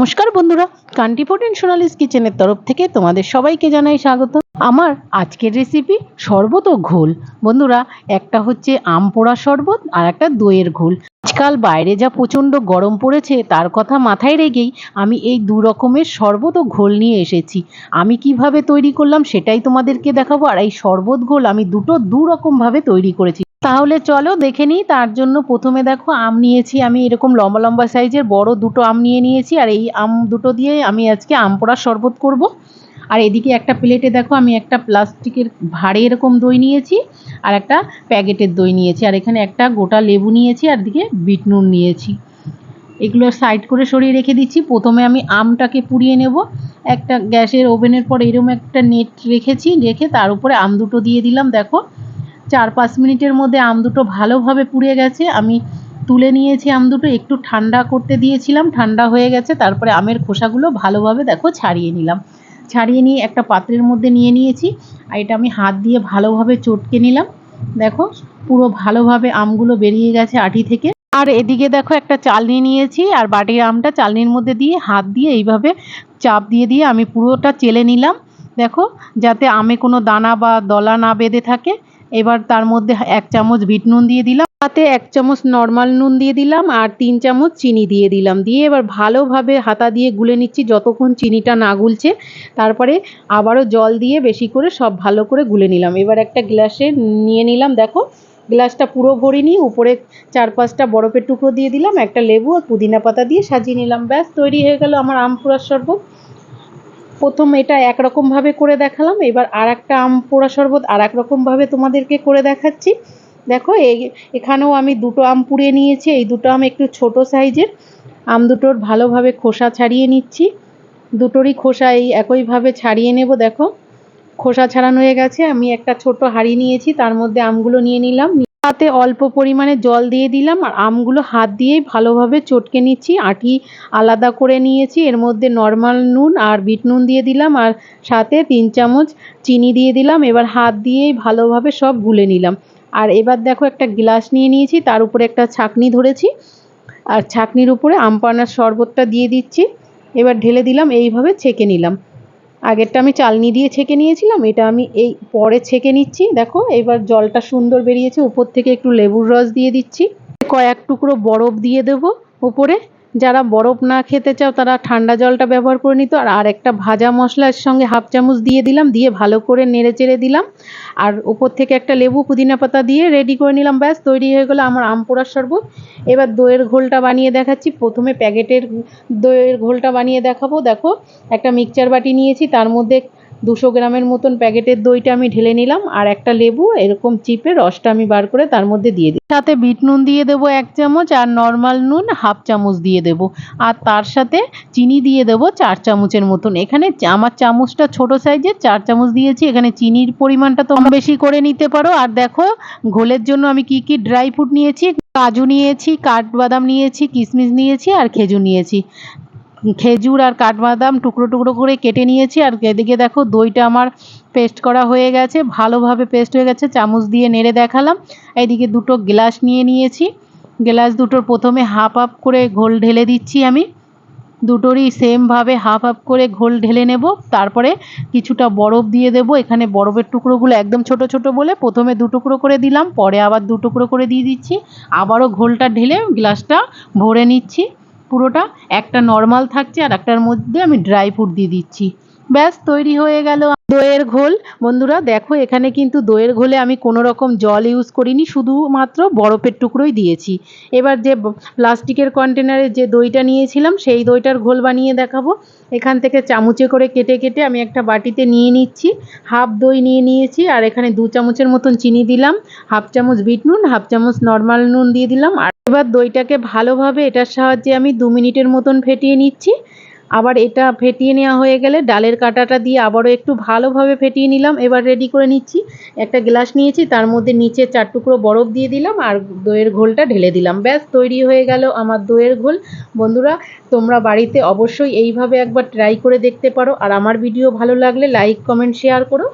নমস্কার বন্ধুরা কান্টিপোর্ট অ্যান্ড সোনালিস কিচেনের তরফ থেকে তোমাদের সবাইকে জানাই স্বাগত। আমার আজকের রেসিপি শরবত ও ঘোল। বন্ধুরা, একটা হচ্ছে আম পোড়া শরবত আর একটা দইয়ের ঘোল। আজকাল বাইরে যা প্রচণ্ড গরম পড়েছে, তার কথা মাথায় রেখেই আমি এই দু রকমের শরবত ও ঘোল নিয়ে এসেছি। আমি কীভাবে তৈরি করলাম সেটাই তোমাদেরকে দেখাবো, আর এই শরবত ঘোল আমি দুটো দু রকমভাবে তৈরি করেছি। তাহলে চলো দেখে নিই, তার জন্য প্রথমে দেখো আম নিয়েছি আমি, এরকম লম্বা লম্বা সাইজের বড় দুটো আম নিয়ে নিয়েছি, আর এই আম দুটো দিয়ে আমি আজকে আম পোড়ার শরবত করব। আর এদিকে একটা প্লেটে দেখো আমি একটা প্লাস্টিকের ভাড়ে এরকম দই নিয়েছি, আর একটা প্যাকেটের দই নিয়েছি, আর এখানে একটা গোটা লেবু নিয়েছি, আর দিকে বিট নুন নিয়েছি। এগুলো সাইড করে সরিয়ে রেখে দিচ্ছি, প্রথমে আমি আমটাকে পুড়িয়ে নেব, একটা গ্যাসের ওভেনের পর এরকম একটা নেট রেখেছি, রেখে তার উপরে আম দুটো দিয়ে দিলাম, দেখো। চার পাঁচ মিনিটের মধ্যে আম দুটো ভালোভাবে পুড়ে গেছে। আমি তুলে নিয়েছি আম দুটো, একটু ঠান্ডা করতে দিয়েছিলাম, ঠান্ডা হয়ে গেছে, তারপরে আমের খোসাগুলো ভালোভাবে দেখো ছাড়িয়ে নিলাম। ছাড়িয়ে নিয়ে একটা পাত্রের মধ্যে নিয়ে নিয়েছি, আর এটা আমি হাত দিয়ে ভালোভাবে চটকে নিলাম। দেখো, পুরো ভালোভাবে আমগুলো বেরিয়ে গেছে আটি থেকে। আর এদিকে দেখো একটা চালনি নিয়েছি, আর বাটির আমটা চালনির মধ্যে দিয়ে হাত দিয়ে এইভাবে চাপ দিয়ে দিয়ে আমি পুরোটা চেলে নিলাম। দেখো, যাতে আমে কোনো দানা বা দলা না বেঁধে থাকে। এবার তার মধ্যে এক চামচ বিট নুন দিয়ে দিলাম হাতে এক চামচ নর্মাল নুন দিয়ে দিলাম আর তিন চামচ চিনি দিয়ে দিলাম। দিয়ে এবার ভালোভাবে হাতা দিয়ে গুলে নিচ্ছি যতক্ষণ চিনিটা না গুলছে। তারপরে আবারও জল দিয়ে বেশি করে সব ভালো করে গুলে নিলাম। এবার একটা গ্লাসে নিয়ে নিলাম, দেখো। গ্লাসটা পুরো ভরিনি, উপরে চার পাঁচটা বরফের টুকরো দিয়ে দিলাম, একটা লেবু আর পুদিনা পাতা দিয়ে সাজিয়ে নিলাম। ব্যাস, তৈরি হয়ে গেল আমার আম পোড়ার শরবত। প্রথম এটা একরকমভাবে করে দেখালাম, এবার আর একটা আম পোড়া শরবত আর এক রকমভাবে তোমাদেরকে করে দেখাচ্ছি। দেখো, এই এখানেও আমি দুটো আম পুড়িয়ে নিয়েছি, এই দুটো আম একটু ছোট সাইজের। আম দুটোর ভালোভাবে খোসা ছাড়িয়ে নিচ্ছি। দুটোরই খোসা এই একইভাবে ছাড়িয়ে নেব, দেখো। খোসা ছাড়ানো হয়ে গেছে, আমি একটা ছোট হাঁড়ি নিয়েছি, তার মধ্যে আমগুলো নিয়ে নিলাম। তাতে অল্প পরিমাণে জল দিয়ে দিলাম আর আমগুলো হাত দিয়েই ভালোভাবে চটকে নিচ্ছি। আটি আলাদা করে নিয়েছি। এর মধ্যে নর্মাল নুন আর বিট নুন দিয়ে দিলাম আর সাথে তিন চামচ চিনি দিয়ে দিলাম। এবার হাত দিয়েই ভালোভাবে সব গুলে নিলাম। আর এবার দেখো একটা গ্লাস নিয়ে নিয়েছি, তার উপরে একটা ছাকনি ধরেছি। আর ছাকনির উপরে আম পানার শরবতটা দিয়ে দিচ্ছি। এবার ঢেলে দিলাম, এইভাবে ছেঁকে নিলাম। আগেরটা আমি চালনি দিয়ে ছেঁকে নিয়েছিলাম, এটা আমি এই পরে ছেঁকে নিচ্ছি। দেখো, এবার জলটা সুন্দর বেরিয়েছে, উপর থেকে একটু লেবুর রস দিয়ে দিচ্ছি। কয়েক টুকরো বরফ দিয়ে দেবো উপরে। যারা বরফ না খেতে চাও, তারা ঠান্ডা জলটা ব্যবহার করে নিত। আর আর একটা ভাজা মশলার সঙ্গে হাফ চামচ দিয়ে দিলাম, দিয়ে ভালো করে নেড়ে চেড়ে দিলাম। আর উপর থেকে একটা লেবু, পুদিনা পাতা দিয়ে রেডি করে নিলাম। ব্যাস, তৈরি হয়ে গেলো আমার আম পোড়ার শরবত। এবার দইয়ের ঘোলটা বানিয়ে দেখাচ্ছি। প্রথমে প্যাকেটের দইয়ের ঘোলটা বানিয়ে দেখাবো। দেখো, একটা মিক্সচার বাটি নিয়েছি, তার মধ্যে দুশো গ্রামের মতন প্যাকেটের দইটা আমি ঢেলে নিলাম, আর একটা লেবু, এরকম চিপে রসটা আমি বার করে তার মধ্যে দিয়ে দিই। সাথে বিট নুন দিয়ে দেবো এক চামচ, আর নর্মাল নুন হাফ চামচ দিয়ে দেবো। আর তার সাথে চিনি দিয়ে দেবো চার চামচের মতন। এখানে আমার চামচটা ছোট সাইজের, চার চামচ দিয়েছি। এখানে চিনির পরিমাণটা তো বেশি করে নিতে পারো। আর দেখো, ঘোলের জন্য আমি কি কি ড্রাই ফ্রুট নিয়েছি, কাজু নিয়েছি, কাঠবাদাম নিয়েছি কিশমিশ নিয়েছি, আর খেজুর নিয়েছি। খেজুর আর কাঠবাদাম টুকরো টুকরো করে কেটে নিয়েছি। আর এদিকে দেখো দইটা আমার পেস্ট করা হয়ে গেছে, ভালোভাবে পেস্ট হয়ে গেছে, চামচ দিয়ে নেড়ে দেখালাম। এদিকে দুটো গ্লাস নিয়ে নিয়েছি। গ্লাস দুটোর প্রথমে হাফ হাফ করে ঘোল ঢেলে দিচ্ছি আমি। দুটোরই সেমভাবে হাফ হাফ করে ঘোল ঢেলে নেব। তারপরে কিছুটা বরফ দিয়ে দেব। এখানে বরফের টুকরোগুলো একদম ছোট ছোট বলে প্রথমে দু টুকরো করে দিলাম, পরে আবার দু টুকরো করে দিয়ে দিচ্ছি। আবারও ঘোলটা ঢেলে গ্লাসটা ভরে নিচ্ছি। পুরোটা, একটা নর্মাল থাকছে আর একটার মধ্যে আমি ড্রাই ফ্রুট দিয়ে দিচ্ছি। ব্যাস, তৈরি হয়ে গেল দইয়ের ঘোল। বন্ধুরা, দেখো, এখানে কিন্তু দইয়ের ঘোলে আমি কোনো রকম জল ইউজ করিনি, শুধুমাত্র বরফের টুকরোই দিয়েছি। এবার যে প্লাস্টিকের কন্টেনারে যে দইটা নিয়েছিলাম, সেই দইটার ঘোল বানিয়ে দেখাবো। এখান থেকে চামচে করে কেটে কেটে আমি একটা বাটিতে নিয়ে নিচ্ছি। হাফ দই নিয়ে নিয়েছি আর এখানে দু চামচের মতন চিনি দিলাম। হাফ চামচ বিট নুন হাফ চামচ নর্মাল নুন দিয়ে দিলাম আর এবার দইটাকে ভালোভাবে এটার সাহায্যে আমি দু মিনিটের মতন ফেটিয়ে নিচ্ছি। আবার এটা ফেটিয়ে নেওয়া হয়ে গেলে ডালের কাঁটাটা দিয়ে আবারও একটু ভালোভাবে ফেটিয়ে নিলাম। এবার রেডি করে নিচ্ছি। একটা গ্লাস নিয়েছি, তার মধ্যে নিচে চার টুকরো বরফ দিয়ে দিলাম আর দইয়ের ঘোলটা ঢেলে দিলাম। ব্যাস, তৈরি হয়ে গেল আমার দইয়ের ঘোল। বন্ধুরা, তোমরা বাড়িতে অবশ্যই এইভাবে একবার ট্রাই করে দেখতে পারো। আর আমার ভিডিও ভালো লাগলে লাইক কমেন্ট শেয়ার করো।